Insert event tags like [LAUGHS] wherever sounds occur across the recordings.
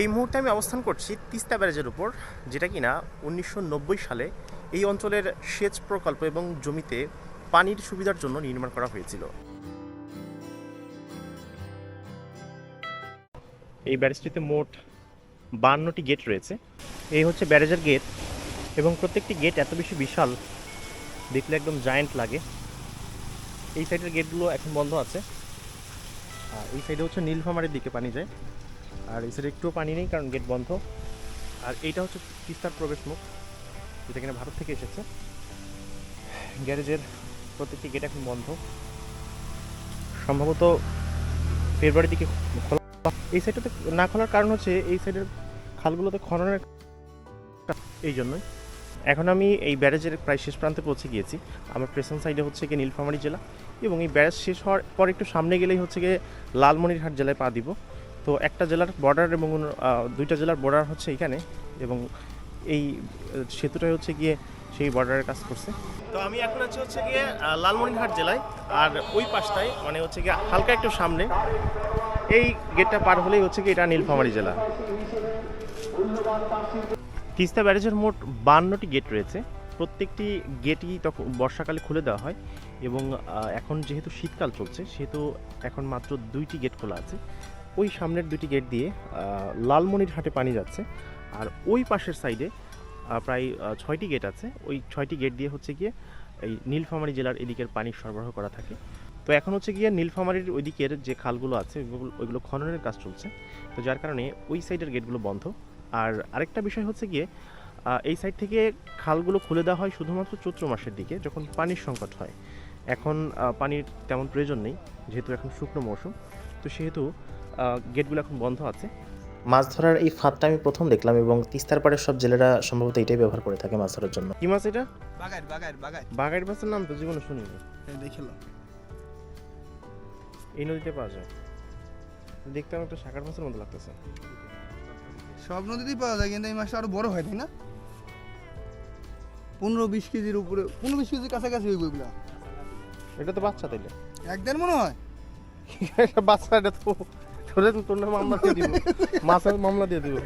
এই মুহূর্তে আমি অবস্থান করছি তিস্তা ব্যারেজের উপর, যেটা কিনা উনিশশো নব্বই সালে এই অঞ্চলের সেচ প্রকল্প এবং জমিতে পানির সুবিধার জন্য নির্মাণ করা হয়েছিল। এই ব্যারেজটিতে মোট বান্নটি গেট রয়েছে। এই হচ্ছে ব্যারেজের গেট এবং প্রত্যেকটি গেট এত বেশি বিশাল, দেখলে একদম জায়ান্ট লাগে। এই সাইডের গেটগুলো এখন বন্ধ আছে। আর এই সাইডে হচ্ছে নীলফামারের দিকে পানি যায়। আর এই সাইডে একটুও পানি নেই, কারণ গেট বন্ধ। আর এইটা হচ্ছে তিস্তার প্রবেশ মুখ যেটা কিনা ভারত থেকে এসেছে। গ্যারেজের প্রত্যেকটি গেট এখন বন্ধ। সম্ভবত ফেব্রুয়ারির দিকে খোলা এই সাইডটাতে না খোলার কারণ হচ্ছে এই সাইডের খালগুলোতে খননের এই জন্যই। এখন আমি এই ব্যারেজের প্রায় শেষ প্রান্তে পৌঁছে গিয়েছি। আমার প্রেসেন্ট সাইডে হচ্ছে গিয়ে নীলফামারী জেলা এবং এই ব্যারেজ শেষ হওয়ার পর একটু সামনে গেলেই হচ্ছে গিয়ে লালমনিরহাট জেলায় পা দিব। তো একটা জেলার বর্ডার এবং দুইটা জেলার বর্ডার হচ্ছে এখানে এবং এই সেতুটাই হচ্ছে গিয়ে সেই বর্ডারের কাজ করছে। তো আমি এখন আছি হচ্ছে গিয়ে লালমনিরহাট জেলায় আর ওই পাশটায় মানে হচ্ছে গিয়ে হালকা একটু সামনে। এই গেটটা পার হলেই হচ্ছে কি এটা নীলফামারী জেলা। তিস্তা ব্যারেজের মোট বান্নটি গেট রয়েছে। প্রত্যেকটি গেটই তখন বর্ষাকালে খুলে দেওয়া হয় এবং এখন যেহেতু শীতকাল চলছে, সেহেতু এখন মাত্র দুইটি গেট খোলা আছে। ওই সামনের দুটি গেট দিয়ে আহ, লালমনিরহাটে পানি যাচ্ছে। আর ওই পাশের সাইডে প্রায় ছয়টি গেট আছে। ওই ছয়টি গেট দিয়ে হচ্ছে গিয়ে এই নীলফামারী জেলার এদিকের পানি সরবরাহ করা থাকে। তো এখন হচ্ছে গিয়ে নীলফামারীর ওই দিকের যে খালগুলো আছে ওইগুলো- খননের কাজ চলছে। তো যার কারণে ওই সাইডের গেটগুলো বন্ধ। আর আরেকটা বিষয় হচ্ছে গিয়ে এই সাইড থেকে খালগুলো খুলে দেওয়া হয় শুধুমাত্র চৈত্র মাসের দিকে যখন পানির সংকট হয়। এখন পানির তেমন প্রয়োজন নেই যেহেতু এখন শুকনো মৌসুম। তো সেহেতু গেটগুলো এখন বন্ধ আছে। মাছ ধরার এই ফাঁদটা আমি প্রথম দেখলাম এবং তিস্তার পাড়ের সব জেলেরা সম্ভবত এটাই ব্যবহার করে থাকে মাছ ধরার জন্য। কি মাছ এটা? বাগার বাগার বাগার বাগাইট মাছের নাম তো জীবনে শুনিনি। এই দেখিল এই নদীতে পাওয়া যায়। দেখতে আমার একটা শাকার মাছের মতো লাগতেছে। সব নদীতেই পাওয়া যায় কিন্তু এই মাছটা আরও বড় হয় তাই না? পনেরো বিশ কেজির উপরে পনেরো বিশ কেজির কাছাকাছি হইব এগুলা। এটা তো বাচ্চা তাইলে। এক দেড় মনে হয়? [LAUGHS] বাচ্চা এটা তো দিব।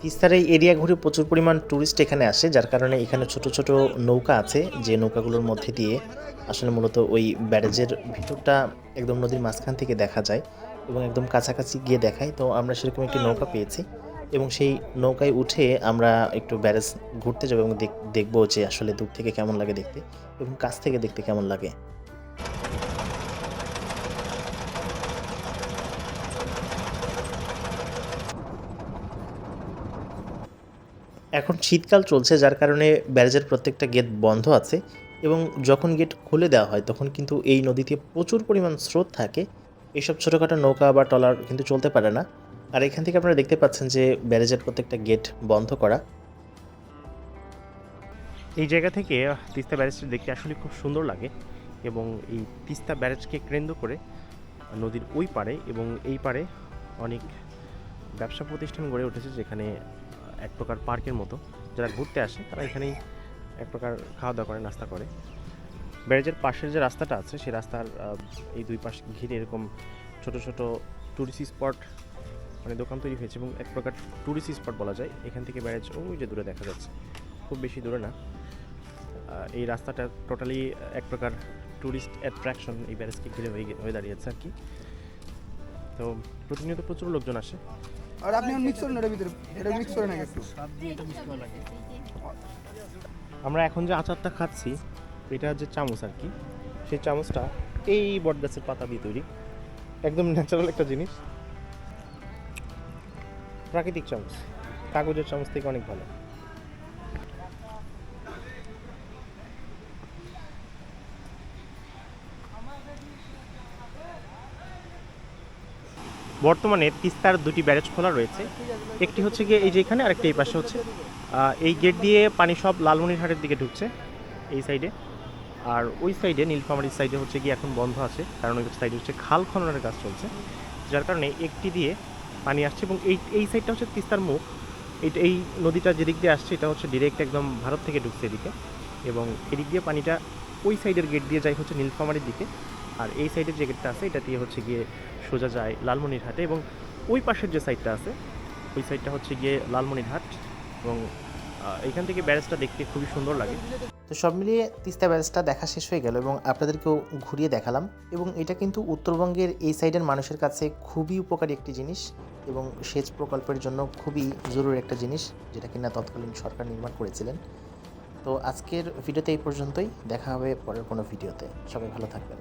তিস্তার এই এরিয়া ঘুরে প্রচুর পরিমাণ ট্যুরিস্ট এখানে আসে, যার কারণে এখানে ছোট ছোট নৌকা আছে, যে নৌকাগুলোর মধ্যে দিয়ে আসলে মূলত ওই ব্যারেজের ভিতরটা একদম নদীর মাঝখান থেকে দেখা যায় এবং একদম কাছাকাছি গিয়ে দেখায়। তো আমরা সেরকম একটি নৌকা পেয়েছি এবং সেই নৌকায় উঠে আমরা একটু ব্যারেজ ঘুরতে যাব এবং দেখ- দেখব যে আসলে দূর থেকে কেমন লাগে দেখতে এবং কাছ থেকে দেখতে কেমন লাগে। এখন শীতকাল চলছে, যার কারণে ব্যারেজের প্রত্যেকটা গেট বন্ধ আছে এবং যখন গেট খুলে দেওয়া হয়, তখন কিন্তু এই নদীতে প্রচুর পরিমাণ স্রোত থাকে। এইসব ছোটোখাটো নৌকা বা ট্রলার কিন্তু চলতে পারে না। আর এখান থেকে আপনারা দেখতে পাচ্ছেন যে ব্যারেজের প্রত্যেকটা গেট বন্ধ করা। এই জায়গা থেকে তিস্তা ব্যারেজটি দেখতে আসলে খুব সুন্দর লাগে এবং এই তিস্তা ব্যারেজকে কেন্দ্র করে নদীর ওই পারে এবং এই পারে অনেক ব্যবসা প্রতিষ্ঠান গড়ে উঠেছে, যেখানে এক প্রকার পার্কের মতো। যারা ঘুরতে আসে, তারা এখানেই এক প্রকার খাওয়া দাওয়া করে, নাস্তা করে। ব্যারেজের পাশের যে রাস্তাটা আছে, সেই রাস্তার এই দুই পাশ ঘিরে এরকম ছোট ছোট টুরিস্ট স্পট মানে দোকান তৈরি হয়েছে এবং এক প্রকার টুরিস্ট স্পট বলা যায়। এখান থেকে ব্যারেজ ওই যে দূরে দেখা যাচ্ছে। খুব বেশি দূরে না। এই রাস্তাটা টোটালি এক প্রকার ট্যুরিস্ট অ্যাট্রাকশন এই ব্যারেজকে ঘিরে হয়ে হয়ে দাঁড়িয়েছে আর কি। তো প্রতিনিয়ত প্রচুর লোকজন আসে। আর আপনি মিক্স করেন এটার ভিতরে। এটা মিক্স করে না একটু। আমরা এখন যে আচারটা খাচ্ছি, এটা যে চামচ আর কি, সেই চামচটা এই বটগাছের পাতা দিয়ে তৈরি। একদম ন্যাচারাল একটা জিনিস। প্রাকৃতিক চামচ। কাগজের চামচ থেকে অনেক ভালো। বর্তমানে তিস্তার দুটি ব্যারেজ খোলা রয়েছে। একটি হচ্ছে গিয়ে এই যে এখানে, আরেকটি এই পাশে হচ্ছে। এই গেট দিয়ে পানি সব লালমনিরহাটের দিকে ঢুকছে এই সাইডে। আর ওই সাইডে, নীলফামারির সাইডে হচ্ছে গিয়ে এখন বন্ধ আছে, কারণ ওই সাইডে হচ্ছে খাল খননের কাজ চলছে। যার কারণে একটি দিয়ে পানি আসছে এবং এই এই সাইডটা হচ্ছে তিস্তার মুখ। এই এই নদীটা যেদিক দিয়ে আসছে, এটা হচ্ছে ডিরেক্ট একদম ভারত থেকে ঢুকছে এদিকে। এবং এদিক দিয়ে পানিটা ওই সাইডের গেট দিয়ে যায় হচ্ছে নীলফামারির দিকে। আর এই সাইডের যে গেটটা আছে, এটা দিয়ে হচ্ছে গিয়ে সোজা যায় লালমনিরহাটে এবং ওই পাশের যে সাইডটা আছে, ওই সাইডটা হচ্ছে গিয়ে লালমনিরহাট এবং এখান থেকে ব্যারেজটা দেখতে খুবই সুন্দর লাগে। তো সব মিলিয়ে তিস্তা ব্যারেজটা দেখা শেষ হয়ে গেল এবং আপনাদেরকেও ঘুরিয়ে দেখালাম এবং এটা কিন্তু উত্তরবঙ্গের এই সাইডের মানুষের কাছে খুবই উপকারী একটি জিনিস এবং সেচ প্রকল্পের জন্য খুবই জরুরি একটা জিনিস যেটা কিনা তৎকালীন সরকার নির্মাণ করেছিলেন। তো আজকের ভিডিওতে এই পর্যন্তই। দেখা হবে পরের কোনো ভিডিওতে সবাই ভালো থাকবেন।